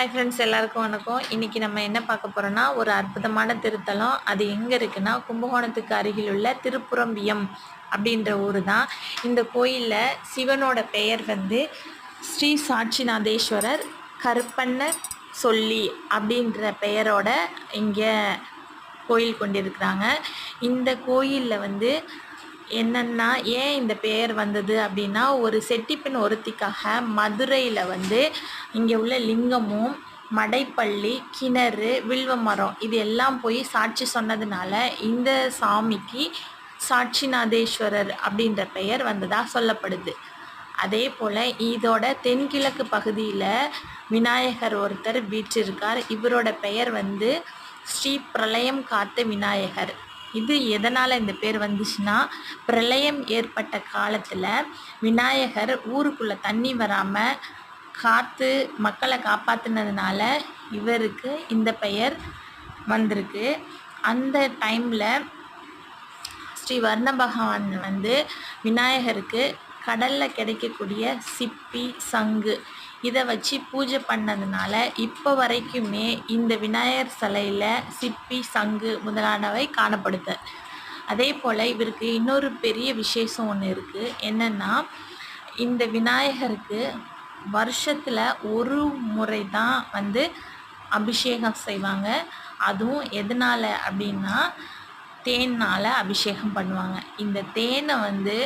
Hi friends எல்லாருக்கும் வணக்கம். இன்றைக்கி நம்ம என்ன பார்க்க போகிறோன்னா ஒரு அற்புதமான திருத்தலம். அது எங்கே இருக்குன்னா கும்பகோணத்துக்கு அருகில் உள்ள திருப்புறம்பியம் அப்படின்ற ஊர் தான் இந்த கோயிலில் சிவனோட பெயர் வந்து ஸ்ரீ சாட்சிநாதேஸ்வரர் கருப்பண்ண சொல்லி அப்படின்ற பெயரோட இங்கே கோயில் கொண்டிருக்கிறாங்க. இந்த கோயிலில் வந்து என்னென்னா ஏன் இந்த பெயர் வந்தது அப்படின்னா ஒரு செட்டிப்பெண் ஒருத்திக்காக மதுரையில் வந்து இங்கே உள்ள லிங்கமும் மடைப்பள்ளி கிணறு வில்வ மரம் இது எல்லாம் போய் சாட்சி சொன்னதுனால இந்த சாமிக்கு சாட்சிநாதேஸ்வரர் அப்படின்ற பெயர் வந்ததாக சொல்லப்படுது. அதே போல் இதோட தென்கிழக்கு பகுதியில் விநாயகர் ஒருத்தர் வீற்றிருக்கார். இவரோட பெயர் வந்து ஸ்ரீ பிரளயம் காத்த விநாயகர். இது எதனால் இந்த பேர் வந்துச்சுன்னா பிரளயம் ஏற்பட்ட காலத்தில் விநாயகர் ஊருக்குள்ளே தண்ணி வராமல் காத்து மக்களை காப்பாற்றினதுனால இவருக்கு இந்த பெயர் வந்திருக்கு. அந்த டைமில் ஸ்ரீ வர்ண பகவான் வந்து விநாயகருக்கு கடலில் கிடைக்கக்கூடிய சிப்பி சங்கு இதை வச்சு பூஜை பண்ணதுனால இப்போ வரைக்குமே இந்த விநாயகர் சிலையில் சிப்பி சங்கு முதலானவை காணப்படுது. அதே போல் இவருக்கு இன்னொரு பெரிய விசேஷம் ஒன்று இருக்குது என்னென்னா இந்த விநாயகருக்கு வருஷத்தில் ஒரு முறை தான் வந்து அபிஷேகம் செய்வாங்க. அதுவும் எதனால் அப்படின்னா தேனால் அபிஷேகம் பண்ணுவாங்க. இந்த தேனை வந்து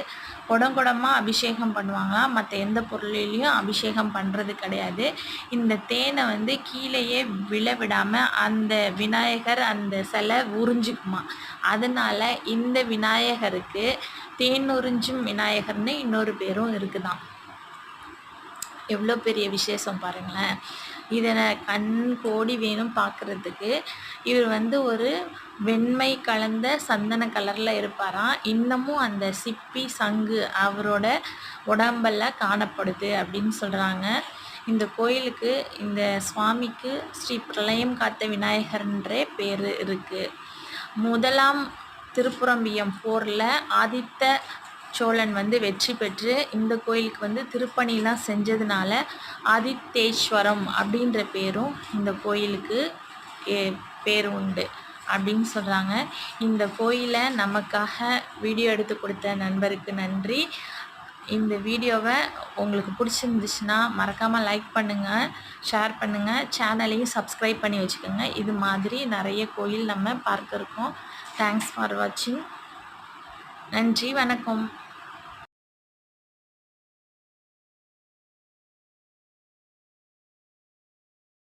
குடம் குடமாக அபிஷேகம் பண்ணுவாங்க மற்ற எந்த பொருளிலையும் அபிஷேகம் பண்ணுறது கிடையாது. இந்த தேனை வந்து கீழேயே விழ விடாமல் அந்த விநாயகர் அந்த சிலை உறிஞ்சிக்குமா? அதனால் இந்த விநாயகருக்கு தேன் உறிஞ்சும் விநாயகர்னு இன்னொரு பேரும் இருக்குதான் எவ்வளோ பெரிய விசேஷம் பாருங்களேன். இதனை கண் கோடி வேணும் பார்க்குறதுக்கு. இவர் வந்து ஒரு வெண்மை கலந்த சந்தன கலரில் இருப்பாராம். இன்னமும் அந்த சிப்பி சங்கு அவரோட உடம்பில் காணப்படுது அப்படின்னு சொல்கிறாங்க இந்த கோயிலுக்கு இந்த சுவாமிக்கு ஸ்ரீ பிரளயம் காத்த விநாயகர்ன்றே பேர் இருக்குது முதலாம் திருப்புரம்பியம் போரில் ஆதித்த சோழன் வந்து வெற்றி பெற்று இந்த கோயிலுக்கு வந்து திருப்பணிலாம் செஞ்சதுனால ஆதித்தேஸ்வரம் அப்படின்ற பேரும் இந்த கோயிலுக்கு பேர் உண்டு அப்படின்னு சொல்கிறாங்க இந்த கோயிலை நமக்காக வீடியோ எடுத்து கொடுத்த நண்பருக்கு நன்றி. இந்த வீடியோவை உங்களுக்கு பிடிச்சிருந்துச்சுன்னா மறக்காமல் லைக் பண்ணுங்கள் ஷேர் பண்ணுங்கள் சேனலையும் சப்ஸ்கிரைப் பண்ணி வச்சுக்கோங்க. இது மாதிரி நிறைய கோயில் நம்ம பார்க்க இருக்கோம் தேங்க்ஸ் ஃபார் வாட்சிங் நன்றி வணக்கம்.